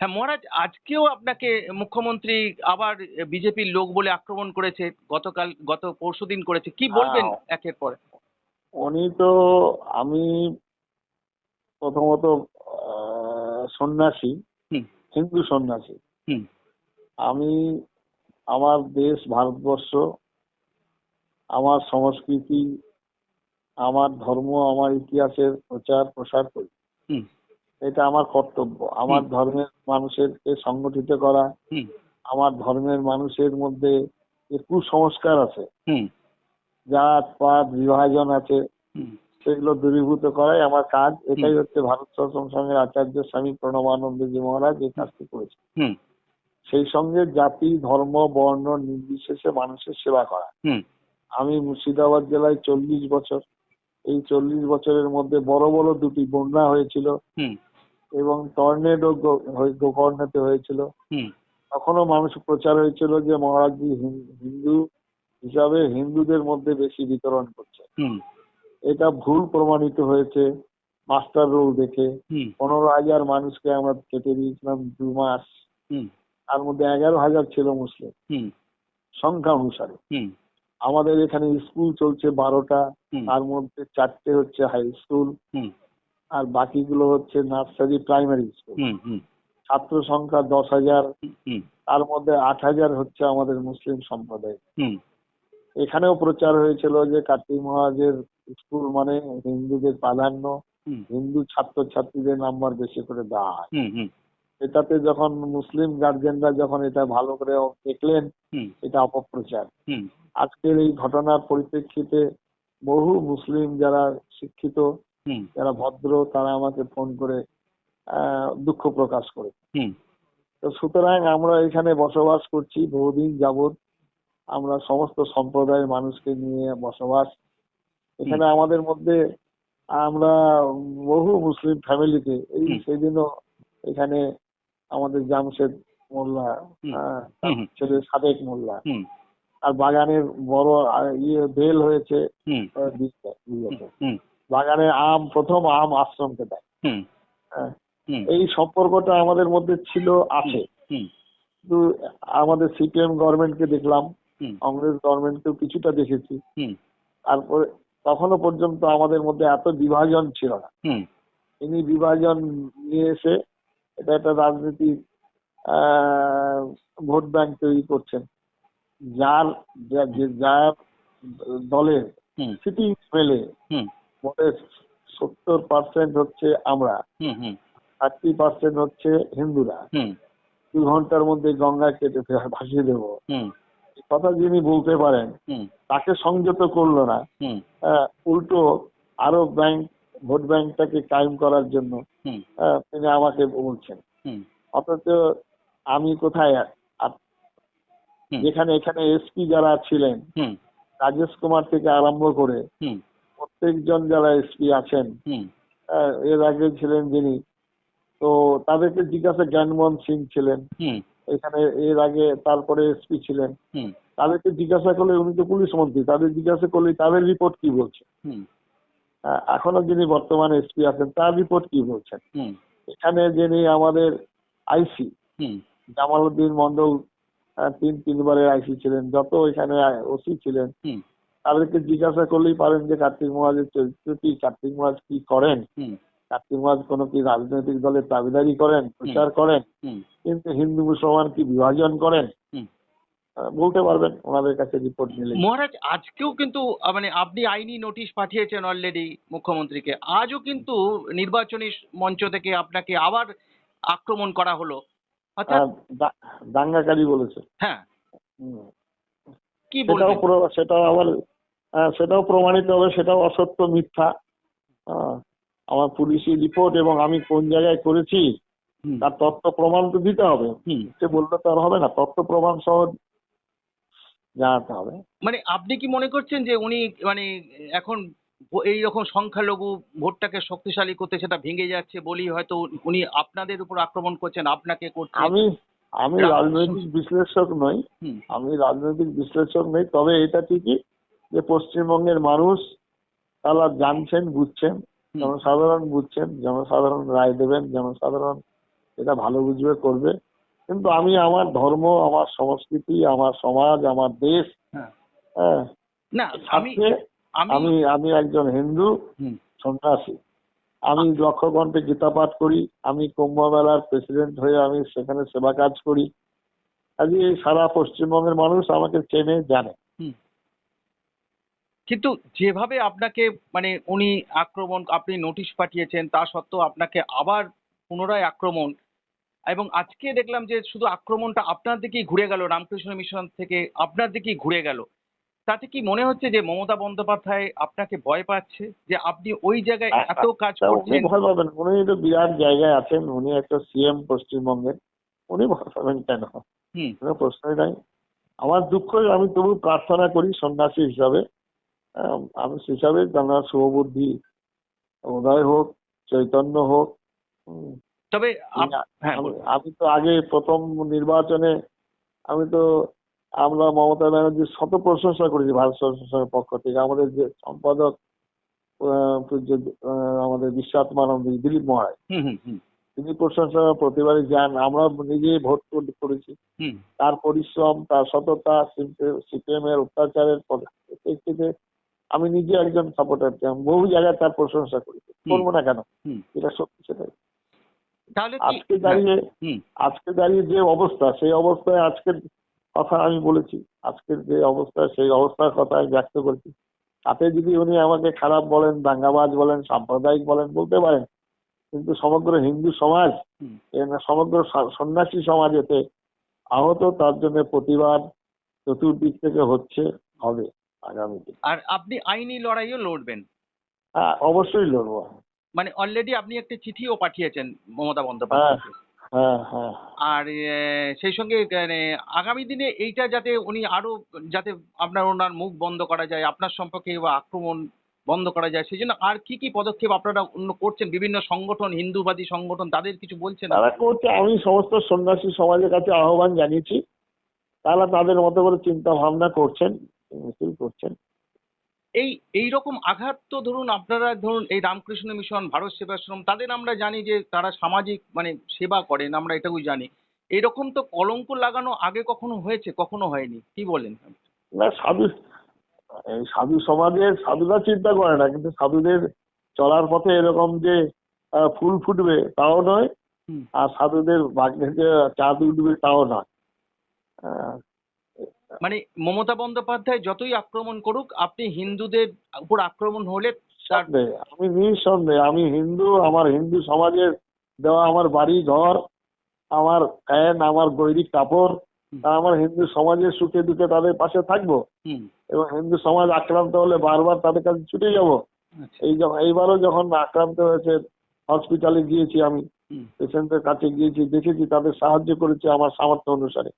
হ্যাঁ মহারাজ আজকেও আপনাকে মুখ্যমন্ত্রী আবার বিজেপির লোক বলে আক্রমণ করেছে গতকাল গত পরশুদিন করেছে। কি বলবেন হ্যাঁ। একের পর উনি তো আমি প্রথমত সন্ন্যাসী হিন্দু সন্ন্যাসী। আমি আমার দেশ ভারতবর্ষ আমার সংস্কৃতি আমার ধর্ম আমার ইতিহাসের প্রচার প্রসার করি এটা আমার কর্তব্য। আমার। ধর্মের মানুষেরকে সংগঠিত করা আমার ধর্মের মানুষের মধ্যে যে কুসংস্কার আছে জাত পাত বিভাজন আছে সেগুলো দূরীভূত করাই আমার কাজ। এটাই হচ্ছে ভারত শাসন সংঘের আচার্য স্বামী প্রণবানন্দজি মহারাজ এই কাজটি করেছে হুম। সেই সঙ্গে জাতি ধর্ম বর্ণ নির্বিশেষে মানুষের সেবা করা। আমি মুর্শিদাবাদ জেলায় চল্লিশ বছর এই চল্লিশ বছরের মধ্যে বড় বড় দুটি বন্যা হয়েছিল। এবং টর্নেডো গোকর্ণেতে হয়েছিল। হুম। তখনও মানুষ প্রচার হয়েছিল যে মহারাজজি হিন- হিন্দু হিসাবে হিন্দুদের মধ্যে বেশি বিতরণ করছে। হুম। এটা ভুল প্রমাণিত হয়েছে মাস্টার রোল দেখে। পনেরো হাজার মানুষকে আমরা কেটে দিয়েছিলাম দু মাস। তার মধ্যে এগারো হাজার ছিল মুসলিম। হুম। সংখ্যা অনুসারে। হুম। আমাদের এখানে স্কুল চলছে বারোটা। তার মধ্যে চারটে হচ্ছে হাই স্কুল। হুম। আর বাকিগুলো হচ্ছে নার্সারি প্রাইমারি স্কুল ছাত্র সংখ্যা দশ হাজার তার মধ্যে আট হাজার হচ্ছে আমাদের মুসলিম সম্প্রদায় হুম। এখানেও প্রচার হয়েছিল যে কার্তিক মহারাজের স্কুল মানে হিন্দুদের প্রাধান্য হিন্দু ছাত্রছাত্রীদের নাম্বার বেশি করে দেওয়া হয়। এটাতে যখন মুসলিম গার্জেনরা যখন এটা ভালো করে দেখলেন এটা অপপ্রচার। হুম। আজকের এই ঘটনার পরিপ্রেক্ষিতে বহু মুসলিম যারা শিক্ষিত যারা ভদ্র তারা আমাকে ফোন করে দুঃখ প্রকাশ করে। হুম। তো সুতরাং আমরা এখানে বসবাস করছি বহুদিন যাবৎ আমরা সমস্ত সম্প্রদায়ের মানুষকে নিয়ে বসবাস। এখানে আমাদের মধ্যে আমরা বহু মুসলিম ফ্যামিলিতে এই। সেদিনও এখানে আমাদের জামশেদ মোল্লা ছেলে সাদেক মোল্লা। আর বাগানের বড় ইয়ে বেল হয়েছে বাগানে আম প্রথম আম আশ্রমকে দেয় হুম। হ্যাঁ। এই সম্পর্কটা আমাদের মধ্যে ছিল আছে। কিন্তু আমাদের সিপিএম গভর্নমেন্টকে দেখলাম কংগ্রেস গভর্নমেন্টকেও কিছুটা দেখেছি। হুম। তারপরে তখনো পর্যন্ত আমাদের মধ্যে এত বিভাজন ছিল না। হুম। ইনি বিভাজন নিয়ে এসে এটা একটা রাজনীতি ভোট ব্যাংক তৈরি করছেন। যার যার দলের সিটিং মেলে হুম ভোটের সত্তর পার্সেন্ট হচ্ছে আমরা থার্টি পার্সেন্ট হচ্ছে হিন্দুরা। হুম। দু ঘণ্টার মধ্যে গঙ্গা কেটে ভাসিয়ে দেবো। হুম। কথা যিনি বলতে পারেন তাকে সংযত করল না। উল্টো আরও ব্যাংক ভোট ব্যাংকটাকে কায়েম করার জন্য তিনি আমাকে বলছেন। হুম। অথচ আমি কোথায় যেখানে এখানে এসপি যারা ছিলেন হুম। রাজেশ কুমার থেকে আরম্ভ করে হুম। প্রত্যেকজন যারা এসপি আছেন। এর আগে ছিলেন যিনি। তো তাদেরকে জিজ্ঞাসা জ্ঞানমোহন সিং ছিলেন। এখানে এর আগে তারপরে এসপি ছিলেন। তাদেরকে জিজ্ঞাসা করলে উনি তো পুলিশ মন্ত্রী তাদের জিজ্ঞাসা করলে তাদের রিপোর্ট কি বলছে? এখনও যিনি বর্তমানে এসপি আছেন তার রিপোর্ট কি বলছেন? এখানে যিনি আমাদের আইসি হুম। জামালউদ্দিন মন্ডল তিন তিনবারের আইসি ছিলেন যত এখানে ওসি ছিলেন। তাদেরকে জিজ্ঞাসা করলেই পারেন যে কার্তিক মহারাজের চরিত্র কি কার্তিক মহারাজ কি করেন? কার্তিক মহারাজ কোনো কি রাজনৈতিক দলের দাবিদারি করেন প্রচার করেন? কিন্তু হিন্দু মুসলমান কি বিভাজন করেন? বলতে পারবেন ওনাদের কাছে রিপোর্ট নিলে। মহারাজ আজকেও কিন্তু মানে আপনি আইনি নোটিশ পাঠিয়েছেন অলরেডি মুখ্যমন্ত্রীকে। আজও কিন্তু নির্বাচনী মঞ্চ থেকে আপনাকে আবার আক্রমণ করা হলো। দাঙ্গাকারী বলেছে। হ্যাঁ। কি সেটাও সেটাও আবার সেটাও প্রমাণিত হবে সেটাও অসত্য মিথ্যা। আমার পুলিশি রিপোর্ট এবং আমি কোন জায়গায় করেছি তার তথ্য প্রমাণ তো দিতে হবে। সে বললে তো আর হবে না তথ্য প্রমাণ সহ জানাতে হবে। মানে আপনি কি মনে করছেন যে উনি মানে এখন এই রকম সংখ্যালঘু ভোটটাকে শক্তিশালী করতে সেটা ভেঙে যাচ্ছে বলেই হয়তো উনি আপনাদের উপর আক্রমণ করছেন আপনাকে করছেন? আমি আমি রাজনৈতিক বিশ্লেষক নই। আমি রাজনৈতিক বিশ্লেষক নই তবে এটা ঠিকই যে পশ্চিমবঙ্গের মানুষ তারা জানছেন বুঝছেন জনসাধারণ বুঝছেন জনসাধারণ রায় দেবেন জনসাধারণ এটা ভালো বুঝবে করবে। কিন্তু আমি আমার ধর্ম আমার সংস্কৃতি আমার সমাজ আমার দেশ হ্যাঁ। হ্যাঁ আমি আমি একজন হিন্দু সন্ন্যাসী। আমি লক্ষ ঘন্টে গীতা পাঠ করি আমি কুম্ভ মেলার প্রেসিডেন্ট হয়ে আমি সেখানে সেবা কাজ করি। আজকে এই সারা পশ্চিমবঙ্গের মানুষ আমাকে চেনে জানে। কিন্তু যেভাবে আপনাকে মানে উনি আক্রমণ আপনি নোটিশ পাঠিয়েছেন তা সত্ত্বেও আপনাকে আবার পুনরায় আক্রমণ এবং আজকে দেখলাম যে শুধু আক্রমণটা আপনার দিকেই ঘুরে গেল রামকৃষ্ণ মিশন থেকে আপনার দিকেই ঘুরে গেল। তাতে কি মনে হচ্ছে যে মমতা বন্দ্যোপাধ্যায় আপনাকে ভয় পাচ্ছে? যে আপনি ওই জায়গায় এত কাজ করছেন? ভয় পাবেন উনি তো বিরাট জায়গায় আছেন উনি একটা সিএম পশ্চিমবঙ্গের। উনি ভয় পাবেন কেন? হুম। কোনো প্রশ্নই নাই। আমার দুঃখ আমি তবু প্রার্থনা করি সন্ন্যাসী হিসাবে আমি হিসাবে জানার শুভবুদ্ধি উদয় হোক চৈতন্য হোক তবে আমি তো আগে প্রথম নির্বাচনে আমি তো আমরা মমতা ব্যানার্জির শত প্রশংসা করেছি ভারত সরকারের পক্ষ থেকে। আমাদের যে সম্পাদক আমাদের বিশ্বাত্মানন্দ দিলীপ মহারাজ। তিনি প্রশংসা প্রতিবারই যান আমরা নিজে ভোট করেছি। তার পরিশ্রম তার সততা সিপিএম এর অত্যাচারের প্রেক্ষিতে আমি নিজে একজন সাপোর্টার বহু জায়গায় তার প্রশংসা করি। করব না কেন? এটা সত্যি সেটাই। আজকে দাঁড়িয়ে আজকে দাঁড়িয়ে যে অবস্থা সেই অবস্থায় আজকের কথা আমি বলেছি। আজকের যে অবস্থা সেই অবস্থার কথা আমি ব্যক্ত করেছি। তাতে যদি উনি আমাকে খারাপ বলেন দাঙ্গাবাজ বলেন সাম্প্রদায়িক বলেন বলতে পারেন। কিন্তু সমগ্র হিন্দু সমাজ সমগ্র সন্ন্যাসী সমাজ এতে আহত তার জন্য প্রতিবাদ চতুর্দিক থেকে হচ্ছে হবে। আগামীতে। আর আপনি আইনি লড়াইও লড়বেন। হ্যাঁ অবশ্যই লড়বো। মানে অলরেডি আপনি একটা চিঠিও পাঠিয়েছেন মমতা বন্দ্যোপাধ্যায়কে। হ্যাঁ হ্যাঁ আর সেই সঙ্গে মানে আগামী দিনে এইটা যাতে উনি আরও যাতে আপনার ওনার মুখ বন্ধ করা যায় আপনার সম্পর্কে বা আক্রমণ বন্ধ করা যায় সেই জন্য আর কি কি পদক্ষেপ আপনারা অন্য করছেন? বিভিন্ন সংগঠন হিন্দুবাদী সংগঠন তাদের কিছু বলছেন? তারা করছে আমি সমস্ত সন্ন্যাসী সমাজের কাছে আহ্বান জানিয়েছি। তারা তাদের মতো করে চিন্তা ভাবনা করছেন। মিছিল করছেন এই এই রকম আঘাত তো ধরুন আপনারা ধরুন এই রামকৃষ্ণ মিশন ভারত সেবাশ্রম তাদের আমরা জানি যে তারা সামাজিক মানে সেবা করেন আমরা এটাই জানি। এরকম তো কলঙ্ক লাগানো আগে কখনো হয়েছে? কখনো হয়নি? কি বলেন? না সাধু সাধু সমাজের সাধুরা চিন্তা করে না কিন্তু সাধুদের চলার পথে এরকম যে ফুল ফুটবে তাও নয়। আর সাধুদের ভাগ্যে যে চাঁদ উঠবে তাও নয়। মানে মমতা বন্দ্যোপাধ্যায় যতই আক্রমণ করুক আপনি হিন্দুদের উপর আক্রমণ হলে আমি নিঃসন্দেহে আমি হিন্দু আমার হিন্দু সমাজের দেওয়া আমার বাড়ি ঘর আমার ফ্যান আমার গৈরিক কাপড় আমার হিন্দু সমাজের সুখে দুঃখে তাদের পাশে থাকব। এবং হিন্দু সমাজ আক্রান্ত হলে বারবার তাদের কাছে ছুটে যাব। আচ্ছা। এই এইবারও যখন আক্রান্ত হয়েছে হসপিটালে গিয়েছি আমি পেশেন্টের কাছে গিয়েছি দেখেছি তাদের সাহায্য করেছি আমার সামর্থ্য অনুসারে।